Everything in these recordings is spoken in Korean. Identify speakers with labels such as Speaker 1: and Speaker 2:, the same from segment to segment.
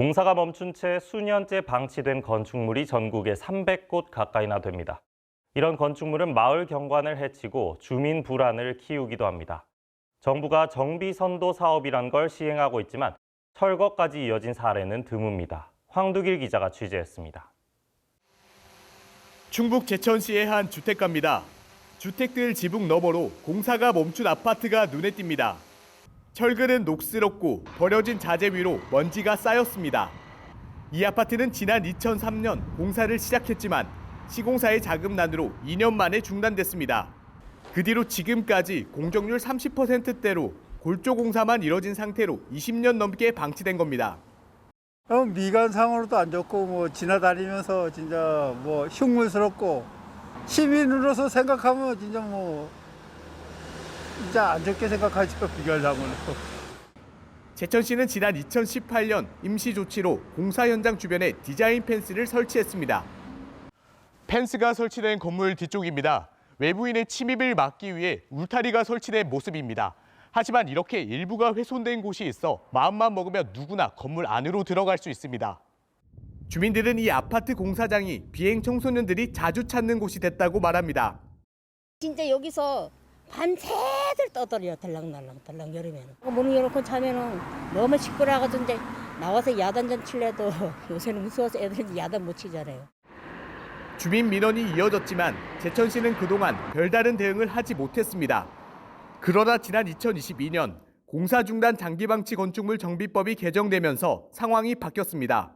Speaker 1: 공사가 멈춘 채 수년째 방치된 건축물이 전국에 300곳 가까이나 됩니다. 이런 건축물은 마을 경관을 해치고 주민 불안을 키우기도 합니다. 정부가 정비 선도 사업이란 걸 시행하고 있지만 철거까지 이어진 사례는 드뭅니다. 황두길 기자가 취재했습니다.
Speaker 2: 충북 제천시의 한 주택가입니다. 주택들 지붕 너머로 공사가 멈춘 아파트가 눈에 띕니다. 철근은 녹슬었고 버려진 자재 위로 먼지가 쌓였습니다. 이 아파트는 지난 2003년 공사를 시작했지만 시공사의 자금난으로 2년 만에 중단됐습니다. 그 뒤로 지금까지 공정률 30%대로 골조 공사만 이뤄진 상태로 20년 넘게 방치된 겁니다.
Speaker 3: 어, 미관상으로도 안 좋고 뭐 지나다니면서 진짜 뭐 흉물스럽고 시민으로서 생각하면 진짜 뭐 진짜 안 좋게 생각하죠 비교하자면
Speaker 2: 제천 시는 지난 2018년 임시 조치로 공사 현장 주변에 디자인 펜스를 설치했습니다. 펜스가 설치된 건물 뒤쪽입니다. 외부인의 침입을 막기 위해 울타리가 설치된 모습입니다. 하지만 이렇게 일부가 훼손된 곳이 있어 마음만 먹으면 누구나 건물 안으로 들어갈 수 있습니다. 주민들은 이 아파트 공사장이 비행 청소년들이 자주 찾는 곳이 됐다고 말합니다.
Speaker 4: 진짜 여기서 밤새들 떠들어요. 들락날락 들락 여름에는. 문을 열어놓고 자면은 너무 시끄러워가지고 나와서 야단전 칠래도 요새는 무서워서 애들이 야단 못 치잖아요.
Speaker 2: 주민 민원이 이어졌지만 제천시는 그동안 별다른 대응을 하지 못했습니다. 그러다 지난 2022년 공사 중단 장기방치 건축물 정비법이 개정되면서 상황이 바뀌었습니다.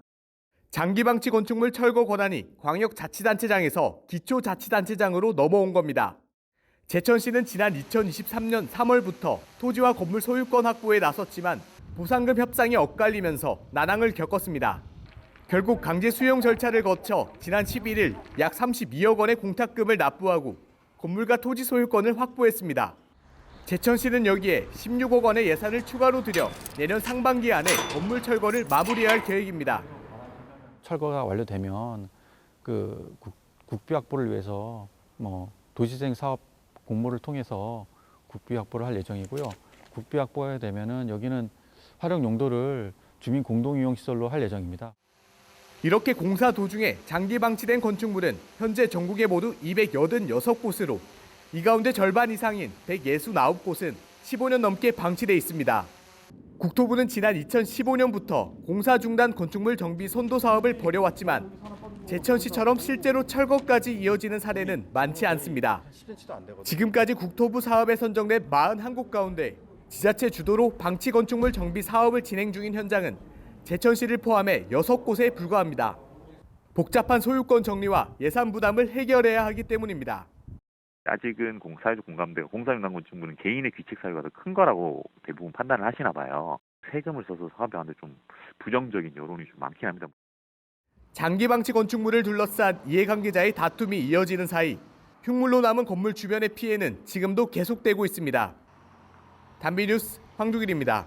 Speaker 2: 장기방치 건축물 철거 권한이 광역자치단체장에서 기초자치단체장으로 넘어온 겁니다. 제천시는 지난 2023년 3월부터 토지와 건물 소유권 확보에 나섰지만 보상금 협상이 엇갈리면서 난항을 겪었습니다. 결국 강제 수용 절차를 거쳐 지난 11일 약 32억 원의 공탁금을 납부하고 건물과 토지 소유권을 확보했습니다. 제천시는 여기에 16억 원의 예산을 추가로 들여 내년 상반기 안에 건물 철거를 마무리할 계획입니다.
Speaker 5: 철거가 완료되면 그 국, 국비 확보를 위해서 뭐 도시재생 사업 공모를 통해서 국비 확보를 할 예정이고요. 국비 확보가 되면은 여기는 활용 용도를 주민 공동 이용 시설로 할 예정입니다.
Speaker 2: 이렇게 공사 도중에 장기 방치된 건축물은 현재 전국에 모두 286곳으로 이 가운데 절반 이상인 169곳은 15년 넘게 방치돼 있습니다. 국토부는 지난 2015년부터 공사 중단 건축물 정비 선도 사업을 벌여왔지만 제천 시처럼 실제로 철거까지 이어지는 사례는 많지 않습니다. 지금까지 국토부 사업에 선정된 41곳 가운데 지자체 주도로 방치 건축물 정비 사업을 진행 중인 현장은 제천시를 포함해 6곳에 불과합니다. 복잡한 소유권 정리와 예산 부담을 해결해야 하기 때문입니다.
Speaker 6: 아직은 공사에도 공감되고 공사용단 건축물은 개인의 귀책 사유가 더 큰 거라고 대부분 판단을 하시나 봐요. 세금을 써서 사업에 하는데 좀 부정적인 여론이 좀 많긴 합니다.
Speaker 2: 장기 방치 건축물을 둘러싼 이해관계자의 다툼이 이어지는 사이 흉물로 남은 건물 주변의 피해는 지금도 계속되고 있습니다. 단비뉴스 황두길입니다.